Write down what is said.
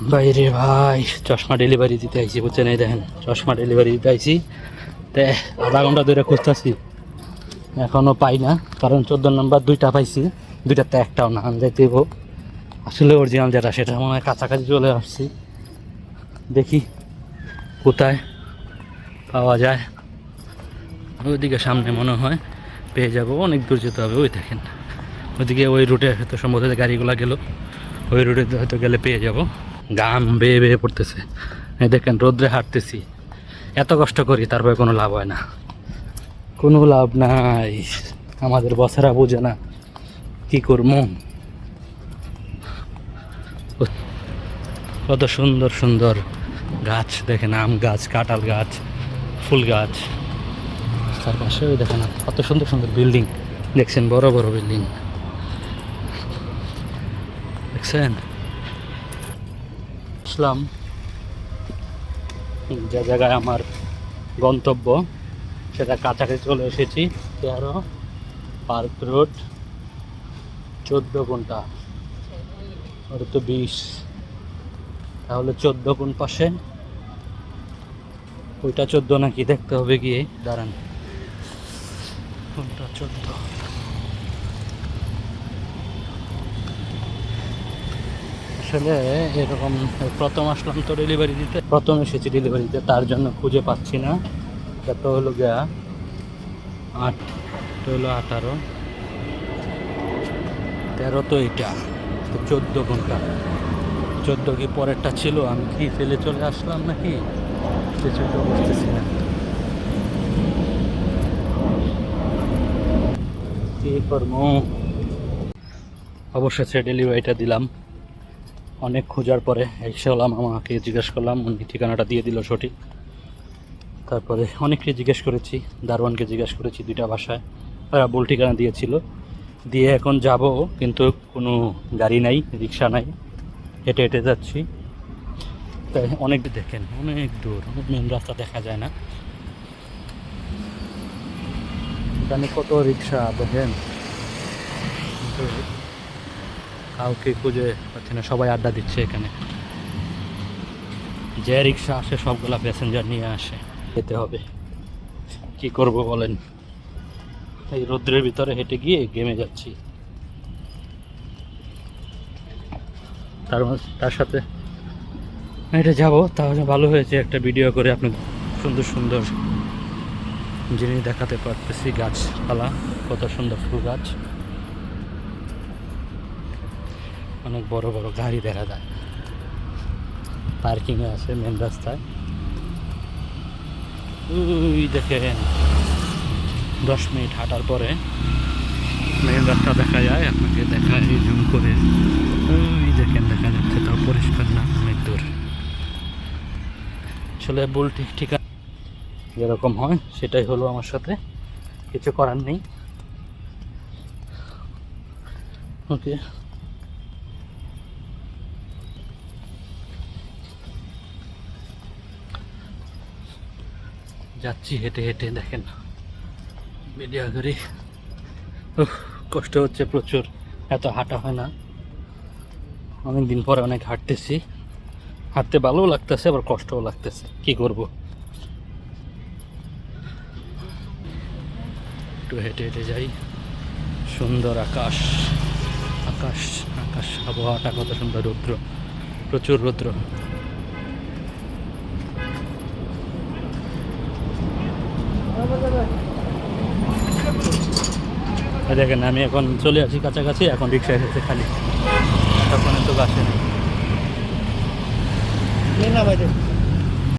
বাইরে ভাই, চশমা ডেলিভারি দিতে আইছি, বুঝছেন এই দেখেন, চশমা ডেলিভারি দিতে আইছি। তে, আধা ঘণ্টা ধরে খুঁজতেছি এখনও পাই না, কারণ চোদ্দ নম্বর দুইটা পাইছি, দুইটাতে একটাও না, আমি যাইতে হইব। আসলে অরিজিনাল যেটা, সেটা মনে হয় কাছাকাছি চলে আসছি। দেখি, কোথায় পাওয়া যায়। ওইদিকে সামনে মনে হয় পেয়ে যাব, অনেক দূর যেতে হবে, ওই দেখেন। ওইদিকে ওই রুটে হয়তো সম্ভবত গাড়িগুলো গেল, ওই রুটে হয়তো গেলে পেয়ে যাব। গাম বেয়ে বেয়ে পড়তেছে। এই দেখেন, রোদ্রে হাঁটতেছি। এত কষ্ট করি, তারপরে কোনো লাভ হয় না। কোনো লাভ নাই। আমাদের বসেরা বোঝে না কি করব। কত সুন্দর সুন্দর গাছ। দেখেন, আম গাছ, কাঁঠাল গাছ, ফুল গাছ। তার পাশে ওই দেখেন, কত সুন্দর সুন্দর বিল্ডিং। দেখছেন, বড় বড় বিল্ডিং। দেখছেন? আসলাম। যে জায়গায় আমার গন্তব্য, সেটা কাছাকাছি চলে এসেছি, তেরো পার্ক রোড, চোদ্দ ঘণ্টা, ওটা তো বিশ। তাহলে চোদ্দ কোন পাশে, ওইটা চোদ্দ নাকি দেখতে হবে গিয়ে, দাঁড়ান। কোনটা চোদ্দ? আসলে এরকম প্রথম আসলাম তো ডেলিভারি দিতে। প্রথম এসেছি ডেলিভারি দিতে, তার জন্য খুঁজে পাচ্ছি না। কত হলো গিয়া আট এটা হলো আঠারো, তেরো তো এটা তো চোদ্দ ঘণ্টা। চোদ্দ কি পরেরটা ছিল? আমি কি ফেলে চলে আসলাম নাকি? কিছুই তো বুঝতেছি না। কি করব? অবশেষে ডেলিভারিটা দিলাম। অনেক খোঁজার পরে এসে হলাম, আমাকে জিজ্ঞেস করলাম, উনি ঠিকানাটা দিয়ে দিল সঠিক। তারপরে অনেককে জিজ্ঞেস করেছি, দারোয়ানকে জিজ্ঞেস করেছি দুইটা ভাষায়। ওরা ভুল ঠিকানা দিয়েছিল। দিয়ে এখন যাব, কিন্তু কোনো গাড়ি নাই, রিক্সা নাই। হেঁটে হেঁটে যাচ্ছি। তাই অনেক দেখেন, অনেক দূর মেন রাস্তা দেখা যায় না। এখানে কত রিক্সা, দেখেন। কাউকে খুঁজে পাচ্ছি না, সবাই আড্ডা দিচ্ছে এখানে। যে রিক্সা আসে, সবগুলা প্যাসেঞ্জার নিয়ে আসে। যেতে হবে। কি করব বলেন? এই রৌদ্রের ভিতরে হেঁটে গিয়ে গেমে যাচ্ছি। তার তার সাথে এটা যাব, তাহলে ভালো হয়েছে একটা ভিডিও করে আপনি সুন্দর সুন্দর জিনিস দেখাতে পারতেছি, গাছপালা, কত সুন্দর ফুল গাছ। অনেক বড় বড় গাড়ি দেখা যায়। পার্কিংয়ে আছে মেন রাস্তায়। ওই দেখেন, দশ মিনিট হাঁটার পরে মেন রাস্তা দেখা যায়, আপনাকে দেখায় জুম করে। ওই দেখেন, দেখা যাচ্ছে তাও পরিষ্কার না, অনেক দূর। আসলে বল ঠিক ঠিকানা যেরকম হয়, সেটাই হলো আমার সাথে। কিছু করার নেই। ওকে যাচ্ছি হেঁটে হেঁটে দেখেন। করি উফ, কষ্ট হচ্ছে প্রচুর। এত হাঁটা হয় না। অনেক দিন পরে অনেক হাঁটতেছি। হাঁটতে ভালোও লাগতেছে আবার কষ্টও লাগতেছে। কি করব? একটু হেঁটে হেঁটে যাই। সুন্দর আকাশ। আকাশ আকাশ আবহাওয়াটা কত সুন্দর রৌদ্র। প্রচুর রৌদ্র। দেখেন, আমি এখন চলে আসি কাছাকাছি, এখন রিক্সা এসেছে খালি। তখন তো গাছে না না ভাই